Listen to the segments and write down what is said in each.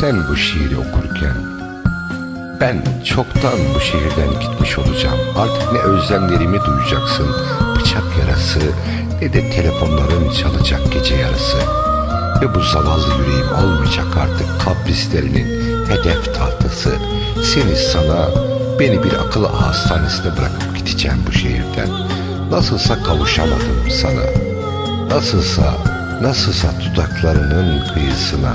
Sen bu şiiri okurken ben çoktan bu şehirden gitmiş olacağım. Artık ne özlemlerimi duyacaksın, bıçak yarası ne de telefonların çalacak gece yarısı. Ve bu zavallı yüreğim olmayacak artık kaprislerinin hedef tahtası. Seni sana, beni bir akıl hastanesine bırakıp gideceğim bu şehirden. Nasılsa kavuşamadım sana. Nasılsa, nasılsa dudaklarının kıyısına.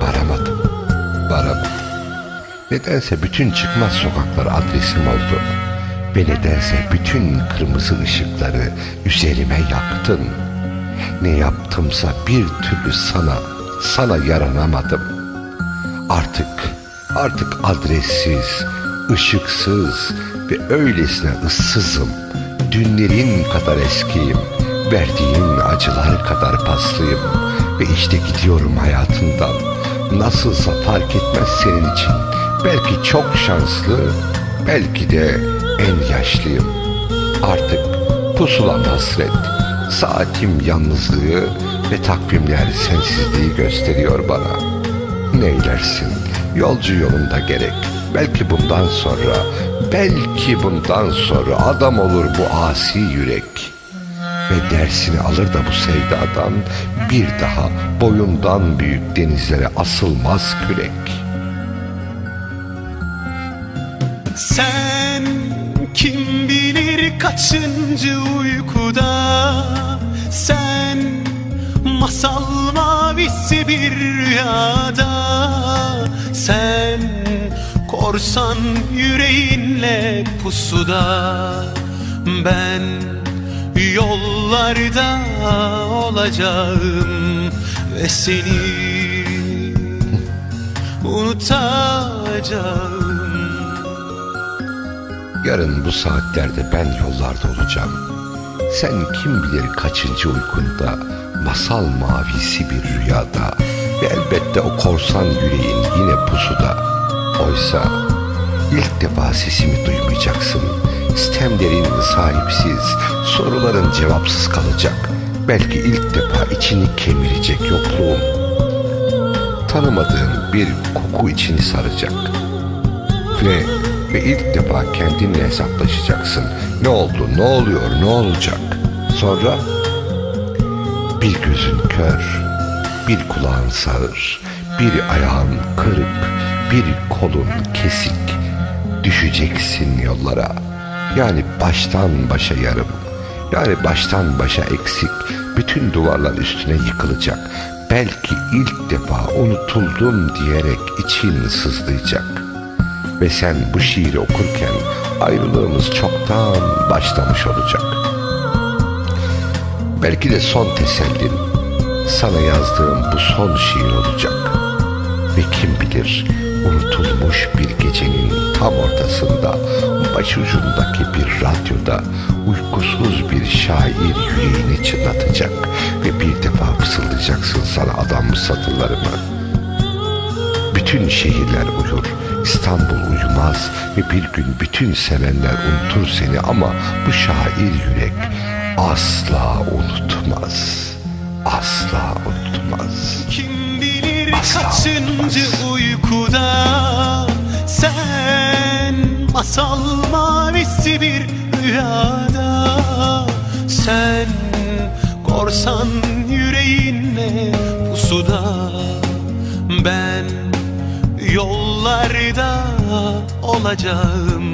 Varamadım, varamadım. Nedense bütün çıkmaz sokaklar adresim oldu. Ve nedense bütün kırmızı ışıkları üzerime yaktın. Ne yaptımsa bir türlü sana, sana yaranamadım. Artık, artık adressiz, ışıksız ve öylesine ıssızım. Dünlerin kadar eskiyim, verdiğin acılar kadar paslıyım. Ve işte gidiyorum hayatından. Nasılsa fark etmez senin için. Belki çok şanslı, belki de en yaşlıyım. Artık pusulam hasret, saatim yalnızlığı ve takvimler sensizliği gösteriyor bana. Neylersin, yolcu yolunda gerek. Belki bundan sonra, belki bundan sonra adam olur bu asi yürek. Ve dersini alır da bu sevdadan bir daha boyundan büyük denizlere asılmaz kürek. Sen kim bilir kaçıncı uykuda? Sen masal mavisi bir rüyada? Sen korsan yüreğinle pusuda? Ben yollarda olacağım Ve seni unutacağım Yarın bu saatlerde ben yollarda olacağım. Sen kim bilir kaçıncı uykunda, masal mavisi bir rüyada ve elbette o korsan yüreğin yine pusuda. Oysa ilk defa sesimi duymayacaksın. Stemlerin sahipsiz, soruların cevapsız kalacak. Belki ilk defa içini kemirecek yokluğum. Tanımadığın bir koku içini saracak. Ve, ve ilk defa kendinle hesaplaşacaksın. Ne oldu, ne oluyor, ne olacak? Sonra bir gözün kör, bir kulağın sağır, bir ayağın kırık, bir kolun kesik. Düşeceksin yollara. Yani baştan başa yarım. Yani baştan başa eksik. Bütün duvarlar üstüne yıkılacak. Belki ilk defa unutuldum diyerek için sızlayacak.'' Ve sen bu şiiri okurken ayrılığımız çoktan başlamış olacak. Belki de son tesellin sana yazdığım bu son şiir olacak. Ve kim bilir unutulmuş bir gecenin tam ortasında başucundaki bir radyoda uykusuz bir şair yüreğini çınlatacak ve bir defa fısıldayacaksın sana adam satırlarımı. Bütün şehirler uyur, İstanbul uyumaz ve bir gün bütün sevenler unutur seni ama bu şair yürek asla unutmaz. Asla unutmaz. Kaçıncı uykuda? Sen masal mavisi bir rüyada. Sen korsan yüreğinle pusuda Ben yollarda olacağım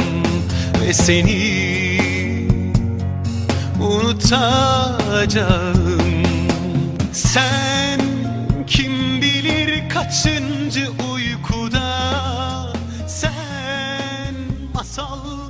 Ve seni unutacağım. Sen Kaçıncı uykuda sen masal